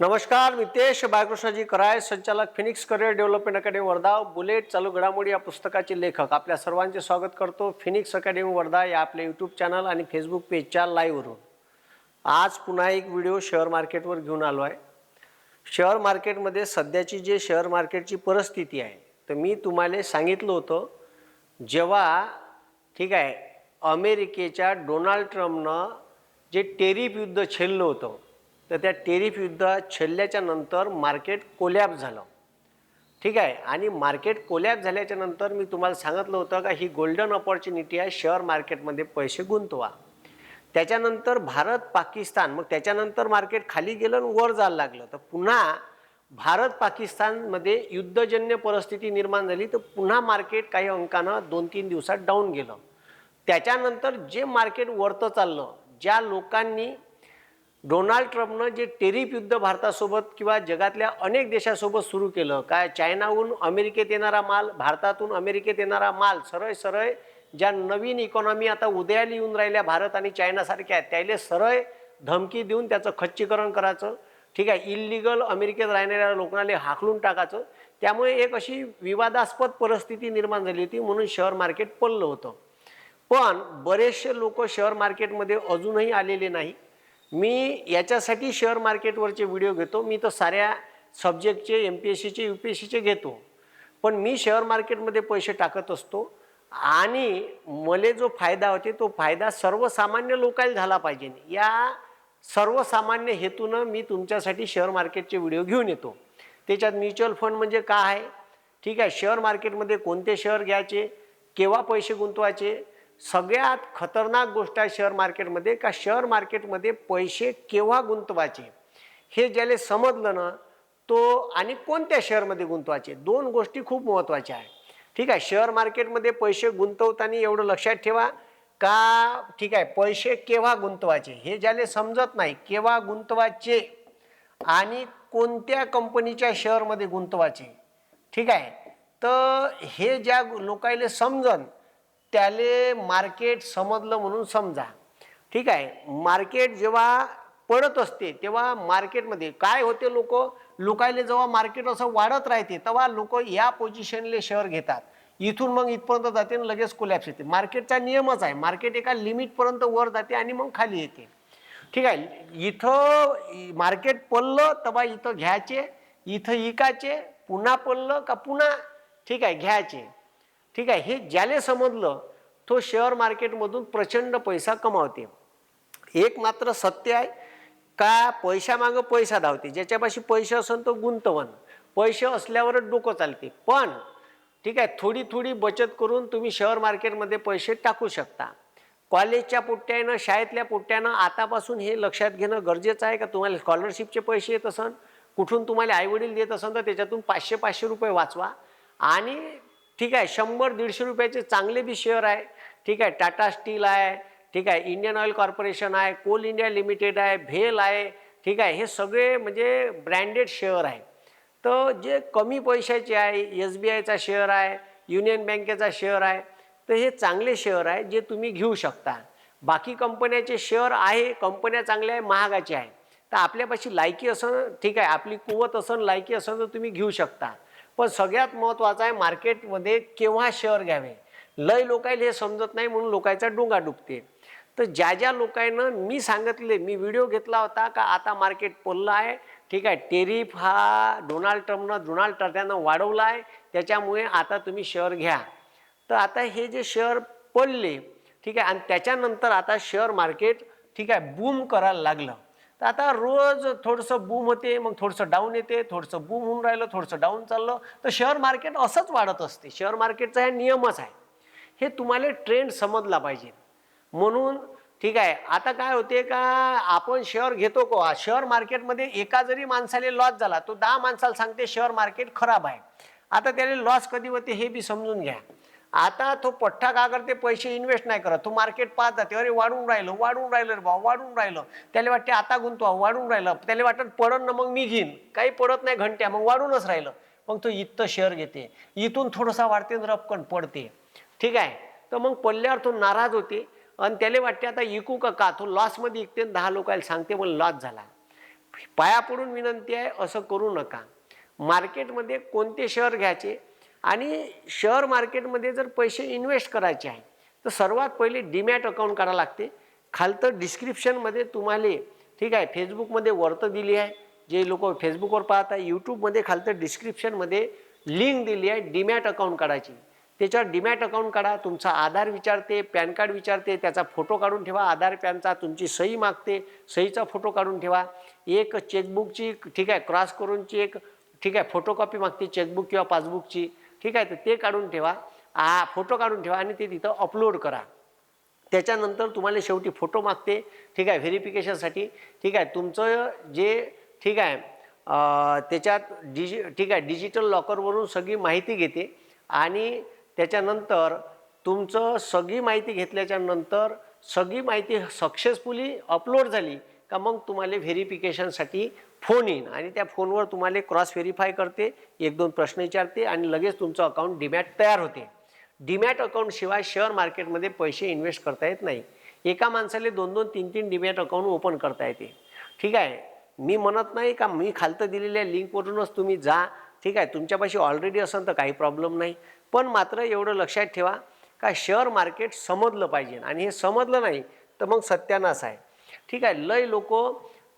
नमस्कार मितेश बाळकृष्णजी कराय संचालक Phoenix career development academy Wardha. Bullet चालू घडामोडी या पुस्तकाचे लेखक. आपल्या सर्वांचे स्वागत करतो फिनिक्स अकॅडमी वर्धा या आपल्या यूट्यूब चॅनल आणि फेसबुक पेजच्या लाईव्हवरून आज पुन्हा एक व्हिडिओ शेअर मार्केटवर घेऊन आलो आहे. शेअर मार्केटमध्ये सध्याची जे शेअर मार्केटची परिस्थिती आहे तर मी तुम्हाला सांगितलं होतं जेव्हा ठीक आहे अमेरिकेच्या डोनाल्ड ट्रम्पनं जे टेरिफ युद्ध छेडलं होतं तर त्या टेरिफ युद्ध छल्ल्याच्या नंतर मार्केट कोलॅप झालं. ठीक आहे? आणि मार्केट कोलॅप झाल्याच्यानंतर मी तुम्हाला सांगितलं होतं का ही गोल्डन ऑपॉर्च्युनिटी आहे शेअर मार्केटमध्ये पैसे गुंतवा. त्याच्यानंतर भारत पाकिस्तान मग त्याच्यानंतर मार्केट खाली गेलं आणि वर जायला लागलं. तर पुन्हा भारत पाकिस्तानमध्ये युद्धजन्य परिस्थिती निर्माण झाली तर पुन्हा मार्केट काही अंकानं दोन तीन दिवसात डाऊन गेलं. त्याच्यानंतर जे मार्केट वरतं चाललं ज्या लोकांनी डोनाल्ड ट्रम्पनं जे टेरिफ युद्ध भारतासोबत किंवा जगातल्या अनेक देशासोबत सुरू केलं काय चायनाहून अमेरिकेत येणारा माल भारतातून अमेरिकेत येणारा माल सरळ सरळ ज्या नवीन इकॉनॉमी आता उदयाला येऊन राहिल्या भारत आणि चायनासारख्या आहेत त्याले सरळ धमकी देऊन त्याचं खच्चीकरण करायचं ठीक आहे इल्लिगल अमेरिकेत राहणाऱ्या लोकांना हाकलून टाकायचं त्यामुळे एक अशी विवादास्पद परिस्थिती निर्माण झाली होती म्हणून शेअर मार्केट पडलं होतं. पण बरेचसे लोक शेअर मार्केटमध्ये अजूनही आलेले नाही. मी याच्यासाठी शेअर मार्केटवरचे व्हिडिओ घेतो. मी तर साऱ्या सब्जेक्टचे एम पी एस सीचे यू पी एस सीचे घेतो. पण मी शेअर मार्केटमध्ये पैसे टाकत असतो. आणि मले जो फायदा होते तो फायदा सर्वसामान्य लोकांना झाला पाहिजे. या सर्वसामान्य हेतूनं मी तुमच्यासाठी शेअर मार्केटचे व्हिडिओ घेऊन येतो. त्याच्यात म्युच्युअल फंड म्हणजे काय आहे? ठीक आहे शेअर मार्केटमध्ये कोणते शेअर घ्यायचे? केव्हा पैसे गुंतवायचे? सगळ्यात खतरनाक गोष्ट आहे शेअर मार्केटमध्ये का शेअर मार्केटमध्ये पैसे केव्हा गुंतवायचे? हे ज्याला समजलं ना तो आणि कोणत्या शेअरमध्ये गुंतवायचे? दोन गोष्टी खूप महत्त्वाच्या आहे ठीक आहे शेअर मार्केटमध्ये पैसे गुंतवताना एवढं लक्षात ठेवा. का ठीक आहे पैसे केव्हा गुंतवायचे? हे ज्याला समजत नाही केव्हा गुंतवायचे? आणि कोणत्या कंपनीच्या शेअरमध्ये गुंतवायचे? ठीक आहे तर हे ज्या लोकायले समजन त्याले मार्केट समजलं म्हणून समजा. ठीक आहे? मार्केट जेव्हा पडत असते तेव्हा मार्केटमध्ये काय होते लोक? लोकायले जेव्हा मार्केट असं वाढत राहते तेव्हा लोक या पोझिशनले शेअर घेतात. इथून मग इथपर्यंत जाते आणि लगेच कोलॅप्स येते. मार्केटचा नियमच आहे. मार्केट एका लिमिटपर्यंत वर जाते आणि मग खाली येते. ठीक आहे? इथं मार्केट पडलं तेव्हा इथं घ्यायचे. इथं इकायचे. पुन्हा पडलं का पुन्हा ठीक आहे घ्यायचे. ठीक आहे हे ज्याले समजलं तो शेअर मार्केटमधून प्रचंड पैसा कमावते. एक मात्र सत्य आहे का पैशामागं पैसा धावते? ज्याच्यापाशी पैसे असेल तो गुंतवण पैसे असल्यावरच डोकं चालते. पण ठीक आहे थोडी थोडी बचत करून तुम्ही शेअर मार्केटमध्ये पैसे टाकू शकता. कॉलेजच्या पुट्ट्यानं शाळेतल्या पुट्ट्यानं आतापासून हे लक्षात घेणं गरजेचं आहे का? तुम्हाला स्कॉलरशिपचे पैसे येत असन कुठून तुम्हाला आईवडील देत असन तर त्याच्यातून पाचशे पाचशे रुपये वाचवा. आणि ठीक आहे शंभर दीडशे रुपयाचे चांगले बी शेअर आहे. ठीक आहे टाटा स्टील आहे ठीक आहे इंडियन ऑइल कॉर्पोरेशन आहे कोल इंडिया लिमिटेड आहे भेल आहे ठीक आहे हे सगळे म्हणजे ब्रँडेड शेअर आहे. तर जे कमी पैशाचे आहे एस बी आयचा शेअर आहे युनियन बँकेचा शेअर आहे तर हे चांगले शेअर आहे जे तुम्ही घेऊ शकता. बाकी कंपन्याचे शेअर आहे कंपन्या चांगल्या आहे महागाचे आहे. तर आपल्यापाशी लायकी असं ठीक आहे आपली कुवत असं लायकी असं तर तुम्ही घेऊ शकता. पण सगळ्यात महत्त्वाचं आहे मार्केटमध्ये केव्हा शेअर घ्यावे? लय लोकायला हे समजत नाही म्हणून लोकांचा डोंगा डुबते तर ज्या ज्या लोकांना मी सांगितले मी व्हिडिओ घेतला होता का आता मार्केट पडलं आहे. ठीक आहे टेरिफ हा डोनाल्ड ट्रम्पनं डोनाल्ड ट्रम्पनं वाढवला आहे. त्याच्यामुळे आता तुम्ही शेअर घ्या. तर आता हे जे शेअर पडले ठीक आहे आणि त्याच्यानंतर आता शेअर मार्केट ठीक आहे बूम करायला लागलं. तर आता रोज थोडंसं बूम होते मग थोडंसं डाऊन येते थोडंसं बूम होऊन राहिलं थोडंसं डाऊन चाललं. तर शेअर मार्केट असंच वाढत असते. शेअर मार्केटचा हे नियमच आहे. हे तुम्हाला ट्रेंड समजला पाहिजे. म्हणून ठीक आहे आता काय होते का आपण शेअर घेतो का? शेअर मार्केटमध्ये एका जरी माणसाला लॉस झाला तो दहा माणसाला सांगते शेअर मार्केट खराब आहे. आता त्याला लॉस कधी होते हे बी समजून घ्या. आता तो पठ्ठा का करते पैसे इन्व्हेस्ट नाही करत. तो मार्केट पाहत जाते. अरे वाढून राहिलं वाढून राहिलं रे भाऊ वाढून राहिलं. त्याला वाटते आता गुंतवा वाढून राहिलं. त्याला वाटत पडन ना मग मी घेईन. काही पडत नाही घंट्या मग वाढूनच राहिलं. मग तो इथं शेअर घेते. इथून थोडासा वाढते आणि रपकन पडते. ठीक आहे? तर मग पडल्यावर तो नाराज होते. आणि त्याला वाटते आता इकू का का? तो लॉसमध्ये इकते दहा लोकांना सांगते मला लॉस झाला. पाया पडून विनंती आहे असं करू नका. मार्केटमध्ये कोणते शेअर घ्यायचे? आणि शेअर मार्केटमध्ये जर पैसे इन्व्हेस्ट करायचे आहे तर सर्वात पहिले डीमॅट अकाउंट करावं लागते. खालतं डिस्क्रिप्शनमध्ये तुम्हाला ठीक आहे फेसबुकमध्ये वर्त दिली आहे. जे लोक फेसबुकवर पाहत आहे यूट्यूबमध्ये खालतं डिस्क्रिप्शनमध्ये लिंक दिली आहे डीमॅट अकाउंट काढायची. त्याच्यावर डीमॅट अकाउंट काढा तुमचा आधार विचारते पॅन कार्ड विचारते त्याचा फोटो काढून ठेवा आधार पॅनचा तुमची सही मागते सहीचा फोटो काढून ठेवा. एक चेकबुकची ठीक आहे क्रॉस करूनची एक ठीक आहे फोटोकॉपी मागते चेकबुक किंवा पासबुकची. ठीक आहे? तर ते काढून ठेवा. हा फोटो काढून ठेवा आणि ते तिथं अपलोड करा. त्याच्यानंतर तुम्हाला शेवटी फोटो मागते. ठीक आहे? व्हेरिफिकेशनसाठी ठीक आहे? तुमचं जे ठीक आहे? त्याच्यात डिजि ठीक आहे? डिजिटल लॉकरवरून सगळी माहिती घेते. आणि त्याच्यानंतर तुमचं सगळी माहिती घेतल्याच्या नंतर सगळी माहिती सक्सेसफुली अपलोड झाली का मग तुम्हाला व्हेरिफिकेशनसाठी फोन येईन आणि त्या फोनवर तुम्हाला क्रॉस व्हेरीफाय करते एक दोन प्रश्न विचारते आणि लगेच तुमचं अकाउंट डिमॅट तयार होते. डीमॅट अकाउंटशिवाय शेअर मार्केटमध्ये पैसे इन्व्हेस्ट करता येत नाही. एका माणसाला दोन दोन तीन तीन डीमॅट अकाउंट ओपन करता येते. ठीक आहे? मी म्हणत नाही का मी खालतं दिलेल्या लिंकवरूनच तुम्ही जा. ठीक आहे? तुमच्यापाशी ऑलरेडी असेल तर काही प्रॉब्लेम नाही. पण मात्र एवढं लक्षात ठेवा का शेअर मार्केट समजलं पाहिजे. आणि हे समजलं नाही तर मग सत्यानाश आहे. ठीक आहे? लय लोक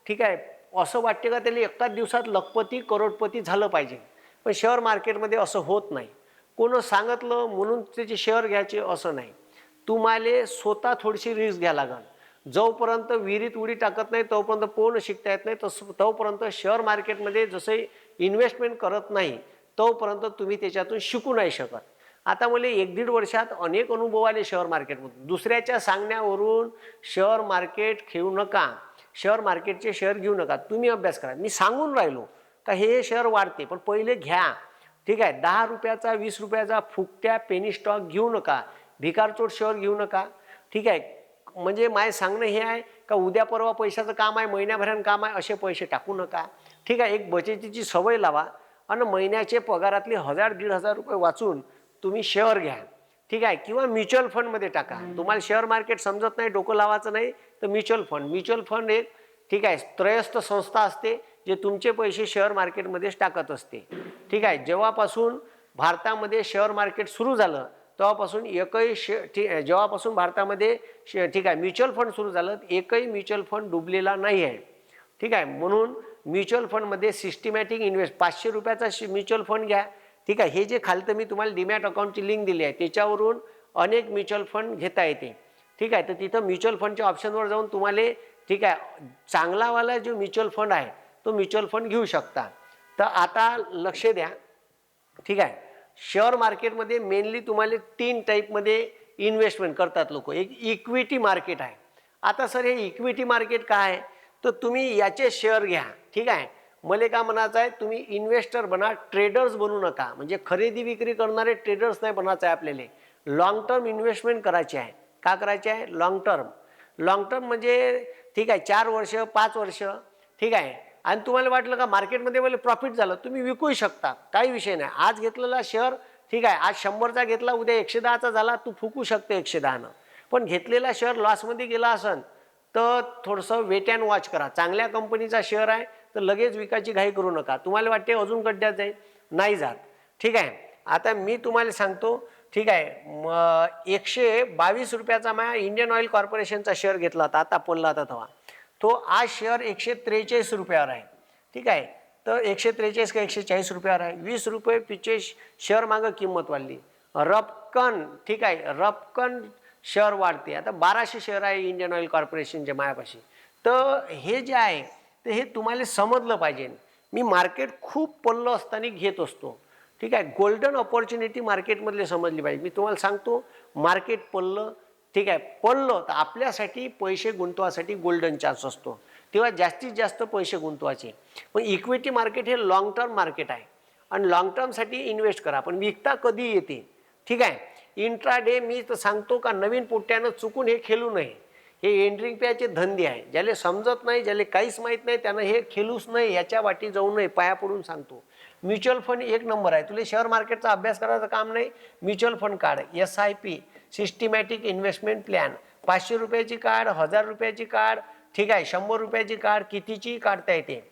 ठीक आहे? असं वाटते का त्याला एकाच दिवसात लखपती करोडपती झालं पाहिजे. पण शेअर मार्केटमध्ये असं होत नाही. कोणं सांगितलं म्हणून त्याचे शेअर घ्यायचे असं नाही. तुम्हाला स्वतः थोडीशी रिस्क घ्या लागल. जोपर्यंत विहिरीत उडी टाकत नाही तोपर्यंत पोहणं शिकता येत नाही तस तोपर्यंत शेअर मार्केटमध्ये जसे इन्व्हेस्टमेंट करत नाही तोपर्यंत तुम्ही त्याच्यातून शिकू नाही शकत. आता मला एक दीड वर्षात अनेक अनुभव आले शेअर मार्केटमधून. दुसऱ्याच्या सांगण्यावरून शेअर मार्केट खेळू नका. शेअर मार्केटचे शेअर घेऊ नका तुम्ही अभ्यास करा. मी सांगून राहिलो का हे शेअर वाढते पण पहिले घ्या. ठीक आहे दहा रुपयाचा वीस रुपयाचा फुकट्या पेनी स्टॉक घेऊ नका भिकारचोट शेअर घेऊ नका. ठीक आहे म्हणजे माय सांगणं हे आहे का उद्या परवा पैशाचं काम आहे महिन्याभरानं काम आहे असे पैसे टाकू नका. ठीक आहे एक बचतीची सवय लावा आणि महिन्याचे पगारातले हजार दीड हजार रुपये वाचून तुम्ही शेअर घ्या. ठीक आहे किंवा म्युच्युअल फंडमध्ये टाका. तुम्हाला शेअर मार्केट समजत नाही डोकं लावायचं नाही तर म्युच्युअल फंड. म्युच्युअल फंड एक ठीक आहे त्रयस्थ संस्था असते जे तुमचे पैसे शेअर मार्केटमध्येच टाकत असते. ठीक आहे जेव्हापासून भारतामध्ये शेअर मार्केट सुरू झालं तेव्हापासून एकही शे ठीक जेव्हापासून भारतामध्ये शे ठीक आहे म्युच्युअल फंड सुरू झालं एकही म्युच्युअल फंड डुबलेला नाही आहे. ठीक आहे म्हणून म्युच्युअल फंडमध्ये सिस्टमॅटिक इन्व्हेस्ट पाचशे रुपयाचा म्युच्युअल फंड घ्या. ठीक आहे हे जे खालतं मी तुम्हाला डीमॅट अकाउंटची लिंक दिली आहे त्याच्यावरून अनेक म्युच्युअल फंड घेता येते. ठीक आहे तर तिथं म्युच्युअल फंडच्या ऑप्शनवर जाऊन तुम्हाला ठीक आहे चांगलावाला जो म्युच्युअल फंड आहे तो म्युच्युअल फंड घेऊ शकता. तर आता लक्ष द्या ठीक आहे. शेअर मार्केटमध्ये मेनली तुम्हाला तीन टाईपमध्ये इन्व्हेस्टमेंट करतात लोक. एक इक्विटी मार्केट आहे. आता सर हे इक्विटी मार्केट काय? आहे तर तुम्ही याचे शेअर घ्या ठीक आहे. मला का म्हणायचं आहे तुम्ही इन्व्हेस्टर बना ट्रेडर्स बनू नका. म्हणजे खरेदी विक्री करणारे ट्रेडर्स नाही बनायचं आहे आपल्याला. लॉंग टर्म इन्व्हेस्टमेंट करायची आहे. का करायचे आहे? लाँग टर्म लाँग टर्म म्हणजे ठीक आहे चार वर्ष पाच वर्ष ठीक आहे. आणि तुम्हाला वाटलं का मार्केटमध्ये मला प्रॉफिट झालं? तुम्ही विकूही शकता. काही विषय नाही. आज घेतलेला शेअर ठीक आहे आज शंभरचा घेतला उद्या एकशे दहाचा झाला तू फुकू शकते एकशे दहानं. पण घेतलेला शेअर लॉसमध्ये गेला असन तर थोडंसं वेट अँड वॉच करा. चांगल्या कंपनीचा शेअर आहे तर लगेच विकायची घाई करू नका. तुम्हाला वाटते अजून गड्ड्यात जाईल नाही जात. ठीक आहे. आता मी तुम्हाला सांगतो ठीक आहे. मग एकशे बावीस रुपयाचा माझ्या इंडियन ऑइल कॉर्पोरेशनचा शेअर घेतला होता. आता पडला होता तेव्हा. तो आज शेअर एकशे त्रेचाळीस रुपयावर आहे. ठीक आहे. तर एकशे त्रेचाळीस का एकशे चाळीस रुपयावर आहे. वीस रुपये पिचे शेअर मागं किंमत वाढली. रपकन ठीक आहे. रपकन शेअर वाढते. आता बाराशे शेअर आहे इंडियन ऑइल कॉर्पोरेशनच्या मायापाशी तर हे जे आहे ते हे तुम्हाला समजलं पाहिजे. मी मार्केट खूप पल्लं असताना घेत असतो. ठीक आहे गोल्डन ऑपॉर्च्युनिटी मार्केटमधले समजली पाहिजे. मी तुम्हाला सांगतो मार्केट पडलं ठीक आहे पडलं तर आपल्यासाठी पैसे गुंतवासाठी गोल्डन चान्स असतो. तेव्हा जास्तीत जास्त पैसे गुंतवायचे. पण इक्विटी मार्केट हे लॉंग टर्म मार्केट आहे. आणि लॉंग टर्मसाठी इन्व्हेस्ट करा. पण विकता कधी येते? ठीक आहे इंट्रा डे मी तर सांगतो का नवीन पोट्यानं चुकून हे खेळू नये. हे एंट्रिंग प्याचे धंदे आहे. ज्याला समजत नाही ज्याला काहीच माहीत नाही त्यानं हे खेळूच नाही याच्या वाटी जाऊ नये पाया पडून सांगतो. म्युच्युअल फंड एक नंबर आहे. तुला शेअर मार्केटचा अभ्यास करायचं काम नाही म्युच्युअल फंड काढ. S I P systematic investment plan पाचशे रुपयाची काढ हजार रुपयाची काढ ठीक आहे शंभर रुपयाची काढ कितीची काढता येते.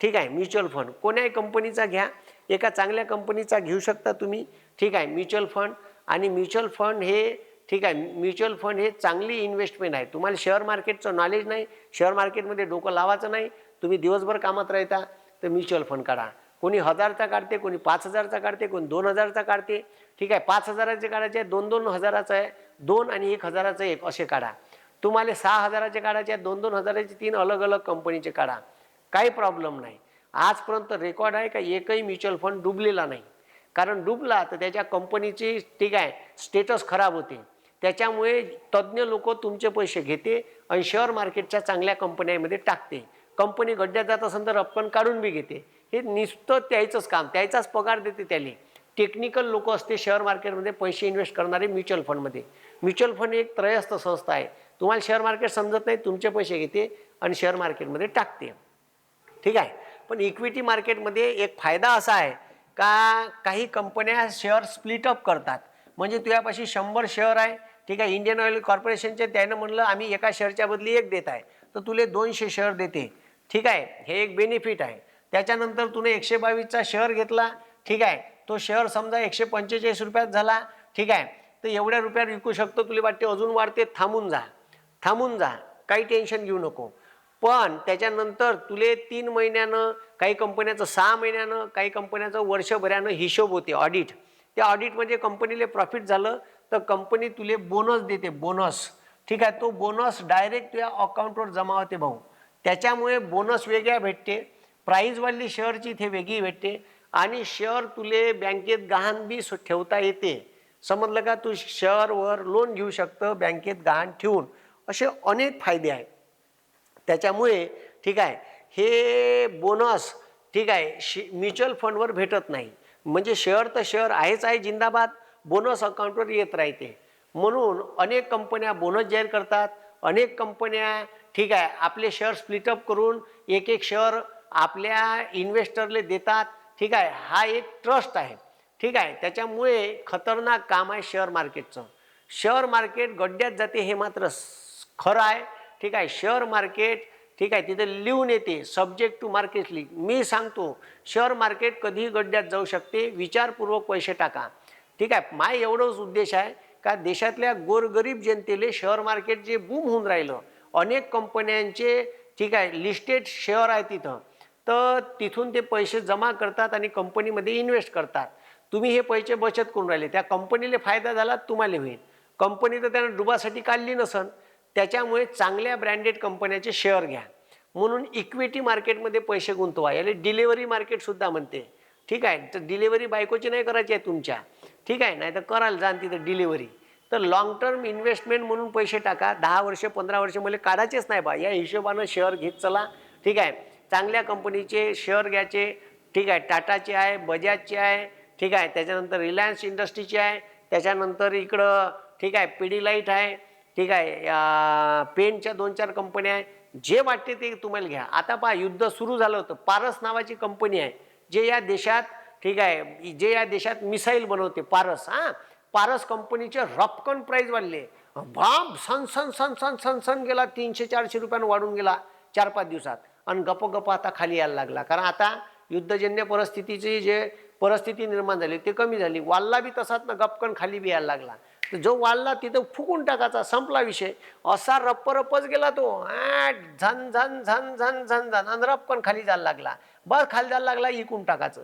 ठीक आहे म्युच्युअल फंड. कोण्याही कंपनीचा घ्या एका चांगल्या कंपनीचा घेऊ शकता तुम्ही. ठीक आहे म्युच्युअल फंड. आणि म्युच्युअल फंड हे ठीक आहे म्युच्युअल फंड हे चांगली इन्व्हेस्टमेंट आहे. तुम्हाला शेअर मार्केटचं नॉलेज नाही शेअर मार्केटमध्ये डोकं लावायचं नाही. तुम्ही दिवसभर कामात राहता तर म्युच्युअल फंड काढा. कोणी हजारचा काढते कोणी पाच हजारचा काढते कोणी दोन हजारचा काढते. ठीक आहे पाच हजाराचे काढायचे आहे दोन दोन हजाराचं आहे दोन आणि एक हजाराचं एक असे काढा. तुम्हाला सहा हजाराचे काढायचे आहे दोन दोन हजाराचे तीन अलग अलग कंपनीचे काढा. काही प्रॉब्लेम नाही. आजपर्यंत रेकॉर्ड आहे का? एकही म्युच्युअल फंड डुबलेला नाही. कारण डुबला तर त्याच्या कंपनीची ठीक आहे स्टेटस खराब होते. त्याच्यामुळे तज्ज्ञ लोक तुमचे पैसे घेते आणि शेअर मार्केटच्या चांगल्या कंपन्यांमध्ये टाकते. कंपनी गड्ड्यात जात असेल तर रक्कम काढून बी घेते. हे नुसतं त्याचंच काम त्याचाच पगार देते त्याला टेक्निकल लोक असते शेअर मार्केटमध्ये पैसे इन्व्हेस्ट करणारे म्युच्युअल फंडमध्ये म्युच्युअल फंड एक त्रयस्थ संस्था आहे. तुम्हाला शेअर मार्केट समजत नाही तुमचे पैसे घेते आणि शेअर मार्केटमध्ये टाकते. ठीक आहे? पण इक्विटी मार्केटमध्ये एक फायदा असा आहे का काही कंपन्या शेअर स्प्लिट अप करतात. म्हणजे तुझ्यापाशी शंभर शेअर आहे ठीक आहे? इंडियन ऑइल कॉर्पोरेशनचे त्यानं म्हणलं आम्ही एका शेअरच्या बदली एक देत आहे. तर तुले दोनशे शेअर देते. ठीक आहे? हे एक बेनिफिट आहे. त्याच्यानंतर तुने एकशे बावीसचा शेअर घेतला ठीक आहे. तो शेअर समजा एकशे पंचेचाळीस रुपयात झाला ठीक आहे. तर एवढ्या रुपयात विकू शकतो तुला वाटते अजून वाढते थांबून जा. थांबून जा. काही टेन्शन घेऊ नको. पण त्याच्यानंतर तुले तीन महिन्यानं काही कंपन्याचं सहा महिन्यानं काही कंपन्याचं वर्षभरानं हिशोब होते ऑडिट त्या ऑडिट म्हणजे कंपनीला प्रॉफिट झालं तर कंपनी तुले बोनस देते बोनस ठीक आहे तो बोनस डायरेक्ट तुझ्या अकाउंटवर जमा होते भाऊ. त्याच्यामुळे बोनस वेगळ्या भेटते. प्राईजवाली शेअरची इथे वेगळी भेटते. आणि शेअर तुले बँकेत गहाण बी सु- ठेवता येते. समजलं का? तू शेअरवर लोन घेऊ शकतं बँकेत गहाण ठेवून. असे अनेक फायदे आहेत. त्याच्यामुळे ठीक आहे हे बोनस ठीक आहे शे म्युच्युअल फंडवर भेटत नाही. म्हणजे शेअर तर शेअर आहेच आहे जिंदाबाद. बोनस अकाउंटवर येत राहते. म्हणून अनेक कंपन्या बोनस जाहीर करतात. अनेक कंपन्या ठीक आहे आपले शेअर स्प्लिटअप करून एक एक शेअर आपल्या इन्व्हेस्टरले देतात ठीक आहे हा एक ट्रस्ट आहे. ठीक आहे त्याच्यामुळे खतरनाक काम आहे शेअर मार्केटचं शेअर मार्केट गड्ड्यात जाते हे मात्र खरं आहे. ठीक आहे शेअर मार्केट ठीक आहे तिथे लिहून येते सब्जेक्ट टू मार्केट लिंक मी सांगतो शेअर मार्केट कधीही गड्ड्यात जाऊ शकते विचारपूर्वक पैसे टाका. ठीक आहे माय एवढंच उद्देश आहे का देशातल्या गोरगरीब जनतेले शेअर मार्केट जे बूम होऊन राहिलं. अनेक कंपन्यांचे ठीक आहे लिस्टेड शेअर आहे तिथं. तर तिथून ते पैसे जमा करतात आणि कंपनीमध्ये इन्व्हेस्ट करतात. तुम्ही हे पैसे बचत करून राहिले. त्या कंपनीला फायदा झाला तुम्हाला होईल. कंपनी तर त्यानं डुबासाठी काढली नसन. त्याच्यामुळे चांगल्या ब्रँडेड कंपन्याचे शेअर घ्या. म्हणून इक्विटी मार्केटमध्ये पैसे गुंतवा. याला डिलेवरी मार्केटसुद्धा म्हणते. ठीक आहे? तर डिलेवरी बायकोची नाही करायची आहे तुमच्या. ठीक आहे? नाही तर कराल जाण तिथं डिलेवरी तर लॉंग टर्म इन्व्हेस्टमेंट म्हणून पैसे टाका. दहा वर्ष पंधरा वर्ष मला काढायचेच नाही बा. या हिशोबानं शेअर घेत चला. ठीक आहे? चांगल्या कंपनीचे शेअर घ्यायचे. ठीक आहे टाटाचे आहे बजाजचे आहे. ठीक आहे त्याच्यानंतर रिलायन्स इंडस्ट्रीचे आहे. त्याच्यानंतर इकडं ठीक आहे पिडीलाईट आहे. ठीक आहे पेनच्या दोन चार कंपन्या आहे. जे वाटते ते तुम्हाला घ्या. आता पहा युद्ध सुरू झालं होतं. पारस नावाची कंपनी आहे. जे या देशात ठीक आहे जे या देशात मिसाईल बनवते पारस हां. पारस कंपनीचे रपकन प्राईज वाढले. बाप सन सन सन सन सन सन गेला तीनशे चारशे रुपयानं वाढून गेला चार पाच दिवसात. आणि गपगप आता खाली यायला लागला. कारण आता युद्धजन्य परिस्थितीची जे परिस्थिती निर्माण झाली ते कमी झाली. वाल्ला बी तसाच ना गपकन खाली बी यायला लागला. तर जो वाल्ला तिथं फुकून टाकायचा संपला विषय. असा रप्प रप्पच गेला तो. ॲट झन झन झन झन झन झन आणि रपकन खाली जायला लागला. बस खाली जायला लागला इकून टाकायचं.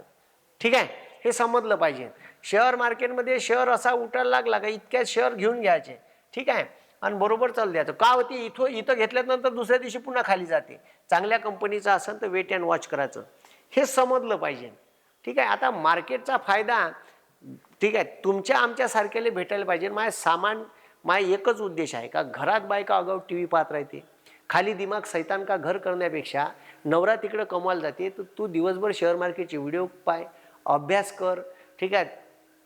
ठीक आहे? हे समजलं पाहिजे. शेअर मार्केटमध्ये शेअर असा उठायला लागला का इतक्यात शेअर घेऊन घ्यायचे. ठीक आहे? आणि बरोबर चालू द्यायचं का होती? इथं इथं घेतल्यानंतर दुसऱ्या दिवशी पुन्हा खाली जाते. चांगल्या कंपनीचं असेल तर वेट अँड वॉच करायचं. हे समजलं पाहिजे. ठीक आहे आता मार्केटचा फायदा ठीक आहे तुमच्या आमच्यासारख्याला भेटायला पाहिजे. माझ्या सामान माझा एकच उद्देश आहे का घरात बायका अगाऊ टी व्ही पाहत राहते. खाली दिमाग सैतान का घर करण्यापेक्षा नवरा तिकडं कमाल जाते तर तू दिवसभर शेअर मार्केटचे व्हिडिओ पाय अभ्यास कर. ठीक आहे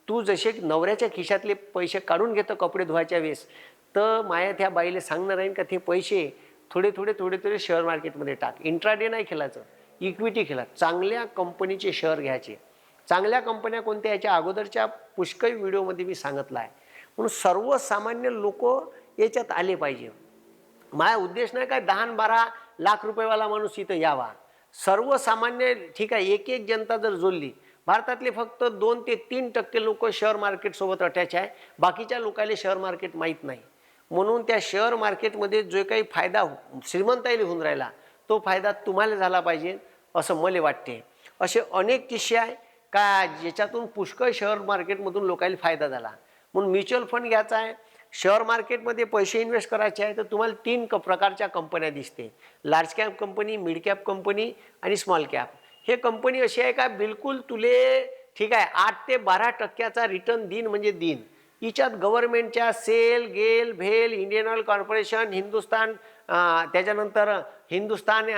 तू जसे नवऱ्याच्या खिशातले पैसे काढून घेतो कपडे धुवायच्या वेळेस तर माया त्या बाईला सांगणार आहे का ते पैसे थोडे थोडे थोडे थोडे शेअर मार्केटमध्ये टाक. इंट्राडे नाही खेळायचं इक्विटी खेळा. चांगल्या कंपनीचे शेअर घ्यायचे. चांगल्या कंपन्या कोणत्या याच्या अगोदरच्या पुष्कळ व्हिडिओमध्ये मी सांगितलं आहे म्हणून सर्वसामान्य लोक याच्यात आले पाहिजे. माझा उद्देश नाही काय दहा बारा लाख रुपयेवाला माणूस इथं यावा. सर्वसामान्य ठीक आहे एक एक जनता जर जोडली भारतातले फक्त दोन ते तीन टक्के लोक शेअर मार्केटसोबत अटॅच आहे. बाकीच्या लोकांना शेअर मार्केट माहीत नाही. म्हणून त्या शेअर मार्केटमध्ये जो काही फायदा श्रीमंताईला होऊन राहिला तो फायदा तुम्हाला झाला पाहिजे असं मला वाटते. असे अनेक किस्से आहे का ज्याच्यातून पुष्कळ शेअर मार्केटमधून लोकांना फायदा झाला. म्हणून म्युच्युअल फंड घ्यायचा आहे शेअर मार्केटमध्ये पैसे इन्व्हेस्ट करायचे आहे तर तुम्हाला तीन क प्रकारच्या कंपन्या दिसते. Large cap company mid cap company आणि स्मॉल कॅप हे कंपनी अशी आहे का बिलकुल तुले ठीक आहे आठ ते बारा टक्क्याचा रिटर्न दिन म्हणजे दिन. याच्यात गव्हर्नमेंटच्या सेल गेल भेल इंडियन ऑइल कॉर्पोरेशन हिंदुस्तान त्याच्यानंतर हिंदुस्तान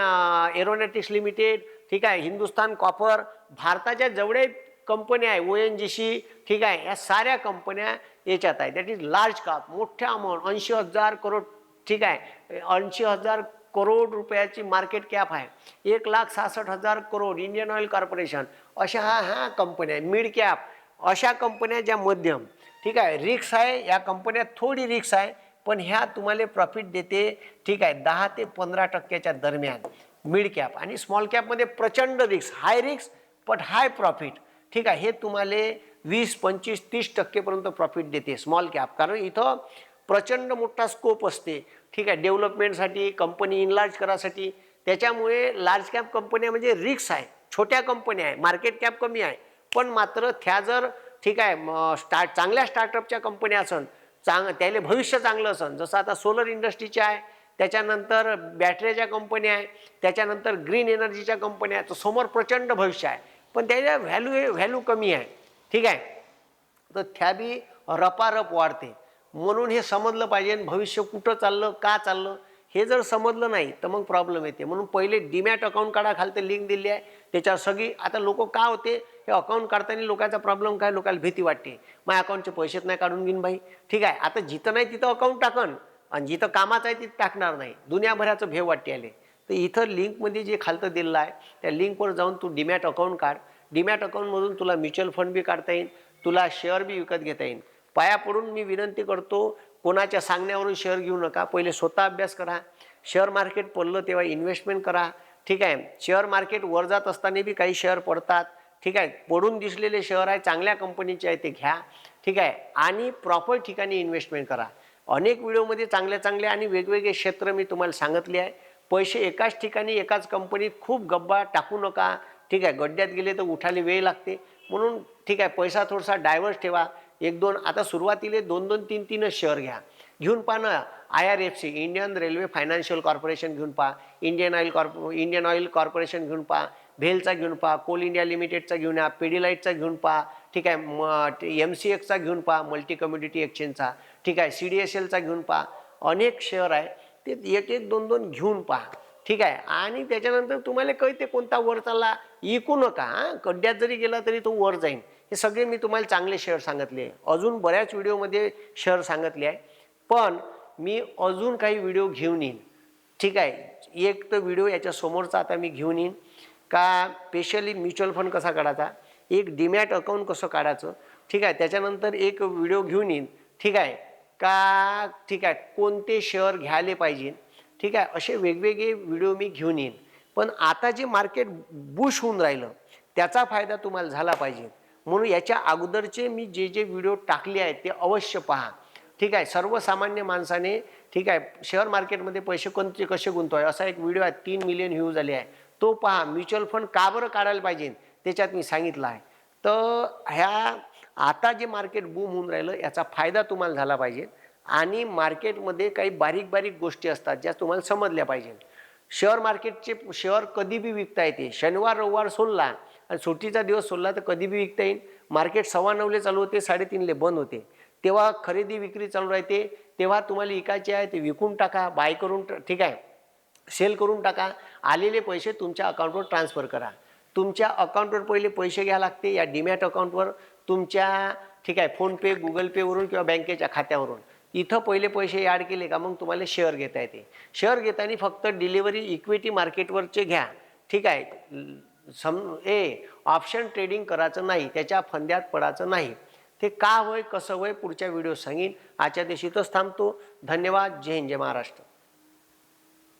एरोनॅटिक्स लिमिटेड ठीक आहे हिंदुस्तान कॉपर भारताच्या जेवढे कंपन्या आहे ओ एन जी सी ठीक आहे या साऱ्या कंपन्या याच्यात आहे. दॅट इज लार्ज काप मोठ्या अमाऊंट ऐंशी हजार करोड ठीक आहे ऐंशी हजार करोड रुपयाची मार्केट कॅप आहे. एक लाख सहासष्ट हजार करोड इंडियन ऑइल कॉर्पोरेशन. अशा हा ह्या कंपन्या आहे मिड कॅप अशा कंपन्या ज्या मध्यम. ठीक आहे रिक्स आहे या कंपन्यात थोडी रिक्स आहे पण ह्या तुम्हाला प्रॉफिट देते ठीक आहे दहा ते पंधरा टक्क्याच्या दरम्यान मिड कॅप आणि स्मॉल कॅपमध्ये प्रचंड रिक्स हाय रिक्स बट हाय प्रॉफिट ठीक आहे हे तुम्हाला वीस पंचवीस तीस टक्केपर्यंत प्रॉफिट देते स्मॉल कॅप कारण इथं प्रचंड मोठा स्कोप असते. ठीक आहे डेव्हलपमेंटसाठी कंपनी इनलार्ज करासाठी त्याच्यामुळे लार्ज कॅप कंपन्या म्हणजे रिक्स आहे. छोट्या कंपन्या आहे. मार्केट कॅप कमी आहे. पण मात्र त्या जर ठीक आहे मग स्टार्ट चांगल्या स्टार्टअपच्या कंपन्या असन चांग त्याले भविष्य चांगलं असन. जसं आता सोलर इंडस्ट्रीचे आहे त्याच्यानंतर बॅटरीच्या कंपन्या आहे त्याच्यानंतर ग्रीन एनर्जीच्या कंपन्या आहे तर समोर प्रचंड भविष्य आहे. पण त्याच्या व्हॅल्यू व्हॅल्यू कमी आहे. ठीक आहे? तर त्या बी रपारप वाढते. म्हणून हे समजलं पाहिजे भविष्य कुठं चाललं का चाललं? हे जर समजलं नाही तर मग प्रॉब्लेम येते. म्हणून पहिले डीमॅट अकाउंट काढा खालते लिंक दिली आहे. त्याच्यावर सगळी आता लोक का होते? हे अकाउंट काढताना लोकांचा प्रॉब्लेम काय? लोकांना भीती वाटते. माझ्या अकाउंटचे पैसेच नाही काढून घेईन बाई ठीक आहे आता जिथं नाही तिथं अकाउंट टाकन. आणि जिथं कामाचं आहे तिथं टाकणार नाही. दुनियाभराचं भेव वाटते आले तर इथं लिंकमध्ये जे खालतं दिलेलं आहे त्या लिंकवर जाऊन तू डीमॅट अकाउंट काढ. डीमॅट अकाउंटमधून तुला म्युच्युअल फंड बी काढता येईल तुला शेअर बी विकत घेता येईल पाया पडून मी विनंती करतो कोणाच्या सांगण्यावरून शेअर घेऊ नका. पहिले स्वतः अभ्यास करा. शेअर मार्केट पडलं तेव्हा इन्व्हेस्टमेंट करा. ठीक आहे. शेअर मार्केट वर जात असताना बी काही शेअर पडतात. ठीक आहे. पडून दिसलेले शेअर आहे चांगल्या कंपनीचे आहे ते घ्या. ठीक आहे. आणि प्रॉपर ठिकाणी इन्व्हेस्टमेंट करा. अनेक व्हिडिओमध्ये चांगल्या चांगल्या आणि वेगवेगळे क्षेत्र मी तुम्हाला सांगितले आहे. पैसे एकाच ठिकाणी एकाच कंपनीत खूप गब्बा टाकू नका. ठीक आहे. गड्ड्यात गेले तर उठायला वेळ लागते. म्हणून ठीक आहे. पैसा थोडासा डायव्हर्स ठेवा. एक दोन आता सुरुवातीला दोन दोन तीन तीनच शेअर घ्या. घेऊन पहा ना I R F C Indian railway financial corporation घेऊन पहा. Indian oil कॉर्पो Indian oil corporation घेऊन पहा. भेलचा घेऊन पहा. कोल इंडिया लिमिटेडचा घेऊन या. पेडीलाईटचा घेऊन पहा. ठीक आहे एम सी एक्सचा घेऊन पहा. मल्टी कम्युनिटी एक्सचेंजचा ठीक आहे सी डी एस एलचा घेऊन पहा. अनेक शेअर आहे. ते एक एक दोन दोन घेऊन पहा. ठीक आहे आणि त्याच्यानंतर तुम्हाला कळते कोणता वर चालला? इकू नका हां. खड्ड्यात जरी गेला तरी तो वर जाईन. हे सगळे मी तुम्हाला चांगले शेअर सांगितले. अजून बऱ्याच व्हिडिओमध्ये शेअर सांगितले आहे. पण मी अजून काही व्हिडिओ घेऊन येईन. ठीक आहे? एक तर व्हिडिओ याच्या समोरचा आता मी घेऊन येईन. का स्पेशली म्युच्युअल फंड कसा काढायचा? एक डीमॅट अकाउंट कसं काढायचं? ठीक आहे? त्याच्यानंतर एक व्हिडिओ घेऊन येईन. ठीक आहे? का ठीक आहे? कोणते शेअर घ्यायला पाहिजे? ठीक आहे? असे वेगवेगळे व्हिडिओ मी घेऊन येईन. पण आता जे मार्केट बुश होऊन राहिलं त्याचा फायदा तुम्हाला झाला पाहिजे. म्हणून याच्या अगोदरचे मी जे जे व्हिडिओ टाकले आहेत ते अवश्य पहा. ठीक आहे? सर्वसामान्य माणसाने ठीक आहे? शेअर मार्केटमध्ये पैसे कोणते कसे गुंतवाय असा एक व्हिडिओ आहे तीन मिलियन व्ह्यू झाले आहे. तो पहा. म्युच्युअल फंड का बरं काढायला पाहिजे? त्याच्यात मी सांगितलं आहे. तर ह्या आता जे मार्केट बूम होऊन राहिलं याचा फायदा तुम्हाला झाला पाहिजे. आणि मार्केटमध्ये काही बारीक बारीक गोष्टी असतात ज्या तुम्हाला समजल्या पाहिजे. शेअर मार्केटचे शेअर कधी बी विकता येते? शनिवार रविवार सोडला आणि सुट्टीचा दिवस सोडला तर कधी बी विकता येईल. मार्केट सव्वा नऊले चालू होते साडेतीनले बंद होते. तेव्हा खरेदी विक्री चालू राहते. तेव्हा तुम्हाला विकायचे आहे ते विकून टाका बाय करून ट- ठीक आहे. सेल करून टाका. आलेले पैसे तुमच्या अकाउंटवर ट्रान्सफर करा. तुमच्या अकाउंटवर पहिले पैसे घ्या लागते. या डीमॅट अकाउंटवर तुमच्या ठीक आहे फोनपे गुगल पेवरून किंवा बँकेच्या खात्यावरून. इथं पहिले पैसे ॲड केले का मग तुम्हाला शेअर घेता येते. शेअर घेताना फक्त डिलिव्हरी इक्विटी मार्केटवरचे घ्या. ठीक आहे. सम ए ऑप्शन ट्रेडिंग करायचं नाही त्याच्या फंद्यात पडायचं नाही. ते का होय कसं होय पुढच्या व्हिडिओ सांगीन. आजच्या दिवशी इथंच थांबतो. धन्यवाद. जय हिंद जय महाराष्ट्र.